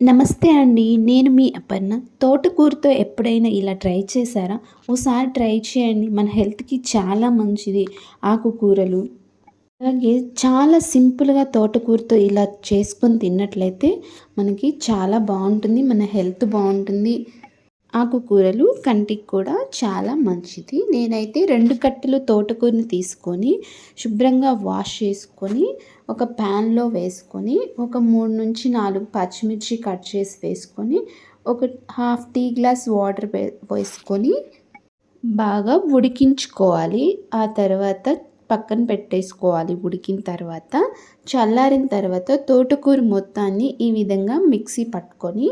నమస్తే అండి నేను మీ అపర్ణ. తోటకూరతో ఎప్పుడైనా ఇలా ట్రై చేశారా? ఓసారి ట్రై చేయండి మన హెల్త్కి చాలా మంచిది ఆకుకూరలు. అలాగే చాలా సింపుల్గా తోటకూరతో ఇలా చేసుకొని తిన్నట్లయితే మనకి చాలా బాగుంటుంది మన హెల్త్ బాగుంటుంది. ఆకుకూరలు కంటికి కూడా చాలా మంచిది. నేనైతే రెండు కట్టెలు తోటకూరని తీసుకొని శుభ్రంగా వాష్ చేసుకొని ఒక ప్యాన్లో వేసుకొని ఒక మూడు నుంచి నాలుగు పచ్చిమిర్చి కట్ చేసి వేసుకొని ఒక హాఫ్ టీ గ్లాస్ వాటర్ వేసుకొని బాగా ఉడికించుకోవాలి. ఆ తర్వాత పక్కన పెట్టేసుకోవాలి ఉడికిన తర్వాత. చల్లారిన తర్వాత తోటకూర మొత్తాన్ని ఈ విధంగా మిక్సీ పట్టుకొని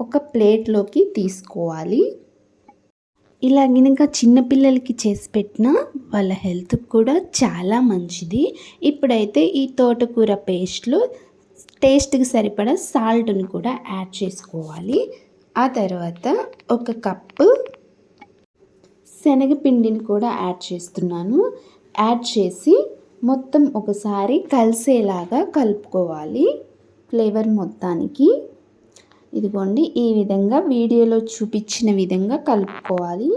ఒక ప్లేట్లోకి తీసుకోవాలి. ఇలా గినక చిన్నపిల్లలకి చేసి పెట్టిన వాళ్ళ హెల్త్కి కూడా చాలా మంచిది. ఇప్పుడైతే ఈ తోటకూర పేస్ట్లో టేస్ట్కి సరిపడా సాల్ట్ని కూడా యాడ్ చేసుకోవాలి. ఆ తర్వాత ఒక కప్పు శనగపిండిని కూడా యాడ్ చేస్తున్నాను. యాడ్ చేసి మొత్తం ఒకసారి కలిసేలాగా కలుపుకోవాలి. ఫ్లేవర్ మొత్తానికి ఇదిగోండి ఈ విధంగా వీడియోలో చూపించిన విధంగా కలుపుకోవాలి.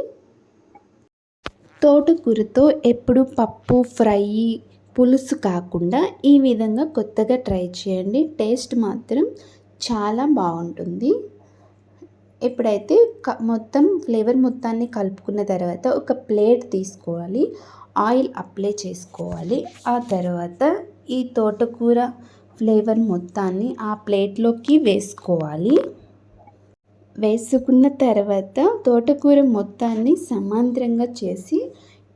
తోటకూరతో ఎప్పుడు పప్పు ఫ్రై పులుసు కాకుండా ఈ విధంగా కొత్తగా ట్రై చేయండి. టేస్ట్ మాత్రం చాలా బాగుంటుంది. ఎప్పుడైతే మొత్తం ఫ్లేవర్ మొత్తాన్ని కలుపుకున్న తర్వాత ఒక ప్లేట్ తీసుకోవాలి. ఆయిల్ అప్లై చేసుకోవాలి. ఆ తర్వాత ఈ తోటకూర ఫ్లేవర్ మొత్తాన్ని ఆ ప్లేట్లోకి వేసుకోవాలి. వేసుకున్న తర్వాత తోటకూర మొత్తాన్ని సమాంతరంగా చేసి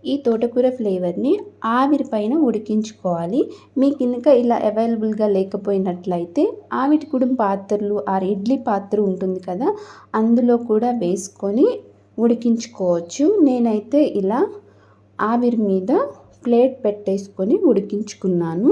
ఈ తోటకూర ఫ్లేవర్ని ఆవిరి పైన ఉడికించుకోవాలి. మీకు ఇంకా ఇలా అవైలబుల్గా లేకపోయినట్లయితే ఆవిరి కుడుం పాత్రలు ఆ ఇడ్లీ పాత్ర ఉంటుంది కదా అందులో కూడా వేసుకొని ఉడికించుకోవచ్చు. నేనైతే ఇలా ఆవిరి మీద ప్లేట్ పెట్టేసుకొని ఉడికించుకున్నాను.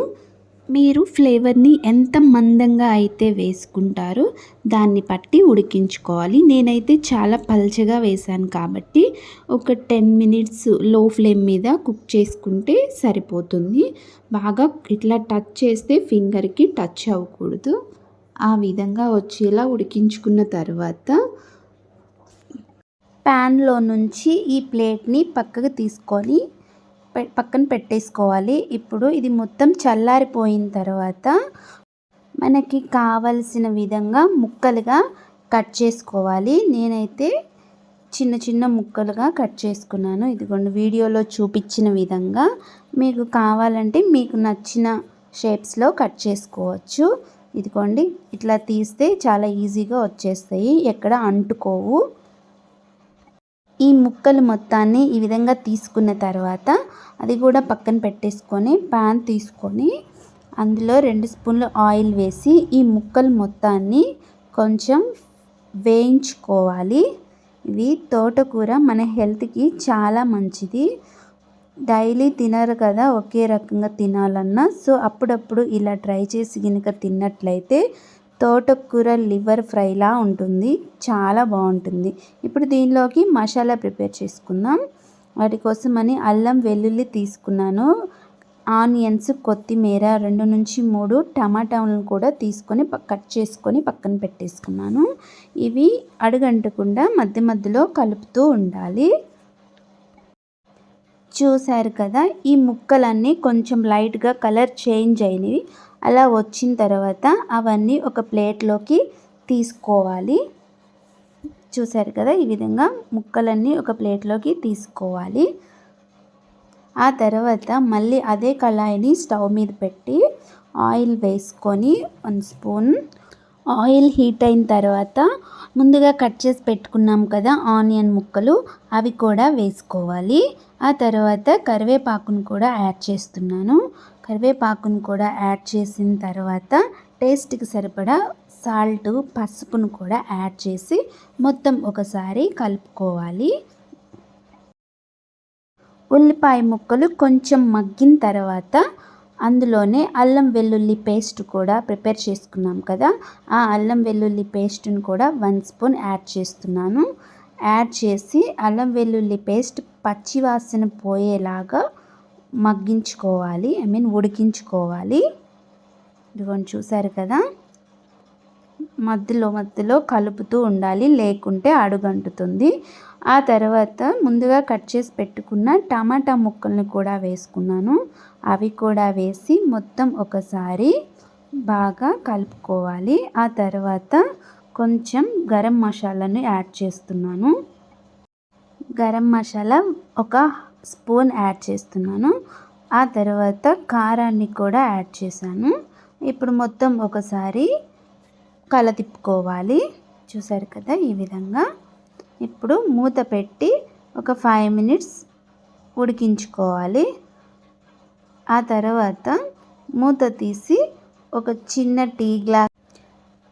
మీరు ఫ్లేవర్ని ఎంత మందంగా అయితే వేసుకుంటారో దాన్ని బట్టి ఉడికించుకోవాలి. నేనైతే చాలా పల్చగా వేశాను కాబట్టి ఒక టెన్ మినిట్స్లో ఫ్లేమ్ మీద కుక్ చేసుకుంటే సరిపోతుంది. బాగా ఇట్లా టచ్ చేస్తే ఫింగర్కి టచ్ అవ్వకూడదు. ఆ విధంగా వచ్చేలా ఉడికించుకున్న తర్వాత ప్యాన్లో నుంచి ఈ ప్లేట్ని పక్కకు తీసుకొని పక్కన పెట్టేసుకోవాలి. ఇప్పుడు ఇది మొత్తం చల్లారిపోయిన తర్వాత మనకి కావలసిన విధంగా ముక్కలుగా కట్ చేసుకోవాలి. నేనైతే చిన్న చిన్న ముక్కలుగా కట్ చేసుకున్నాను. ఇదిగోండి వీడియోలో చూపించిన విధంగా మీకు కావాలంటే మీకు నచ్చిన షేప్స్లో కట్ చేసుకోవచ్చు. ఇదిగోండి ఇట్లా తీస్తే చాలా ఈజీగా వచ్చేస్తాయి. ఎక్కడ అంటుకోవు. ఈ ముక్కలు మొత్తాన్ని ఈ విధంగా తీసుకున్న తర్వాత అది కూడా పక్కన పెట్టేసుకొని ప్యాన్ తీసుకొని అందులో రెండు స్పూన్లు ఆయిల్ వేసి ఈ ముక్కలు మొత్తాన్ని కొంచెం వేయించుకోవాలి. ఇవి తోటకూర మన హెల్త్కి చాలా మంచిది. డైలీ తినరు కదా ఒకే రకంగా తినాలన్నా. సో అప్పుడప్పుడు ఇలా ట్రై చేసి కనుక తిన్నట్లయితే తోటకూర లివర్ ఫ్రైలా ఉంటుంది. చాలా బాగుంటుంది. ఇప్పుడు దీనిలోకి మసాలా ప్రిపేర్ చేసుకుందాం. వాటి కోసమని అల్లం వెల్లుల్లి తీసుకున్నాను. ఆనియన్స్ కొత్తిమీర రెండు నుంచి మూడు టమాటాలను కూడా తీసుకొని కట్ చేసుకొని పక్కన పెట్టేసుకున్నాను. ఇవి అడుగంటకుండా మధ్య మధ్యలో కలుపుతూ ఉండాలి. చూశారు కదా ఈ ముక్కలన్నీ కొంచెం లైట్గా కలర్ చేంజ్ అయినవి. అలా వచ్చిన తర్వాత అవన్నీ ఒక ప్లేట్లోకి తీసుకోవాలి. చూసారు కదా? ఈ విధంగా ముక్కలన్నీ ఒక ప్లేట్లోకి తీసుకోవాలి. ఆ తర్వాత మళ్ళీ అదే కళాయిని స్టవ్ మీద పెట్టి ఆయిల్ వేసుకొని వన్ స్పూన్ ఆయిల్ హీట్ అయిన తర్వాత ముందుగా కట్ చేసి పెట్టుకున్నాం కదా ఆనియన్ ముక్కలు అవి కూడా వేసుకోవాలి. ఆ తర్వాత కరివేపాకును కూడా యాడ్ చేస్తున్నాను. కరివేపాకును కూడా యాడ్ చేసిన తర్వాత టేస్ట్కి సరిపడా సాల్ట్ పసుపును కూడా యాడ్ చేసి మొత్తం ఒకసారి కలుపుకోవాలి. ఉల్లిపాయ ముక్కలు కొంచెం మగ్గిన తర్వాత అందులోనే అల్లం వెల్లుల్లి పేస్ట్ కూడా ప్రిపేర్ చేసుకున్నాం కదా. ఆ అల్లం వెల్లుల్లి పేస్ట్ని కూడా వన్ స్పూన్ యాడ్ చేస్తున్నాను. యాడ్ చేసి అల్లం వెల్లుల్లి పేస్ట్ పచ్చివాసన పోయేలాగా మగ్గించుకోవాలి. ఐ మీన్ ఉడికించుకోవాలి. ఇదిగోండి చూసారు కదా? మధ్యలో మధ్యలో కలుపుతూ ఉండాలి లేకుంటే అడుగంటుతుంది. ఆ తర్వాత ముందుగా కట్ చేసి పెట్టుకున్న టమాటా ముక్కల్ని కూడా వేసుకున్నాను. అవి కూడా వేసి మొత్తం ఒకసారి బాగా కలుపుకోవాలి. ఆ తర్వాత కొంచెం గరం మసాలాను యాడ్ చేస్తున్నాను. గరం మసాలా ఒక స్పూన్ యాడ్ చేస్తున్నాను. ఆ తర్వాత కారాన్ని కూడా యాడ్ చేశాను. ఇప్పుడు మొత్తం ఒకసారి కలతిప్పుకోవాలి చూసారు కదా ఈ విధంగా. ఇప్పుడు మూత పెట్టి ఒక ఫైవ్ మినిట్స్ ఉడికించుకోవాలి. ఆ తర్వాత మూత తీసి ఒక చిన్న టీ గ్లాస్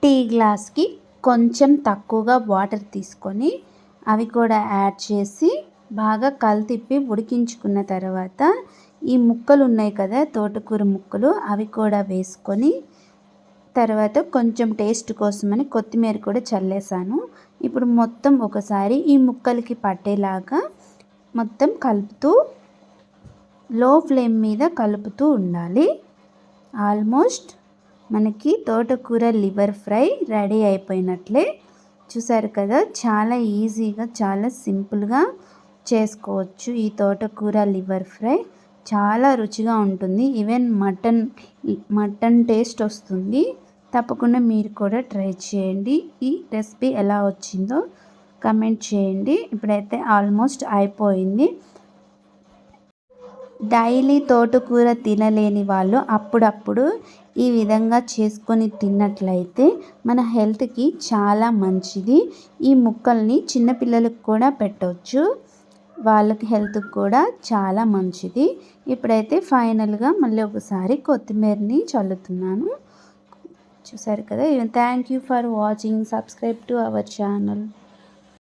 టీ గ్లాస్కి కొంచెం తక్కువగా వాటర్ తీసుకొని అవి కూడా యాడ్ చేసి బాగా కలితిప్పి ఉడికించుకున్న తర్వాత ఈ ముక్కలు ఉన్నాయి కదా తోటకూర ముక్కలు అవి కూడా వేసుకొని తర్వాత కొంచెం టేస్ట్ కోసమని కొత్తిమీర కూడా చల్లేసాను. ఇప్పుడు మొత్తం ఒకసారి ఈ ముక్కలకి పట్టేలాగా మొత్తం కలుపుతూ లో ఫ్లేమ్ మీద కలుపుతూ ఉండాలి. ఆల్మోస్ట్ మనకి తోటకూర లివర్ ఫ్రై రెడీ అయిపోయినట్లే. చూసారు కదా చాలా ఈజీగా చాలా సింపుల్గా చేసుకోవచ్చు ఈ తోటకూర లివర్ ఫ్రై. చాలా రుచిగా ఉంటుంది. ఈవెన్ మటన్ మటన్ టేస్ట్ వస్తుంది. తప్పకుండా మీరు కూడా ట్రై చేయండి. ఈ రెసిపీ ఎలా వచ్చిందో కమెంట్ చేయండి. ఇప్పుడైతే ఆల్మోస్ట్ అయిపోయింది. డైలీ తోటకూర తినలేని వాళ్ళు అప్పుడప్పుడు ఈ విధంగా చేసుకొని తిన్నట్లయితే మన హెల్త్కి చాలా మంచిది. ఈ ముక్కల్ని చిన్నపిల్లలకు కూడా పెట్టవచ్చు వాళ్ళకి హెల్త్కి కూడా చాలా మంచిది. ఇప్పుడైతే ఫైనల్గా మళ్ళీ ఒకసారి కొత్తిమీరని చల్లుతున్నాను. చూసారు కదా. Thank you for watching subscribe to our channel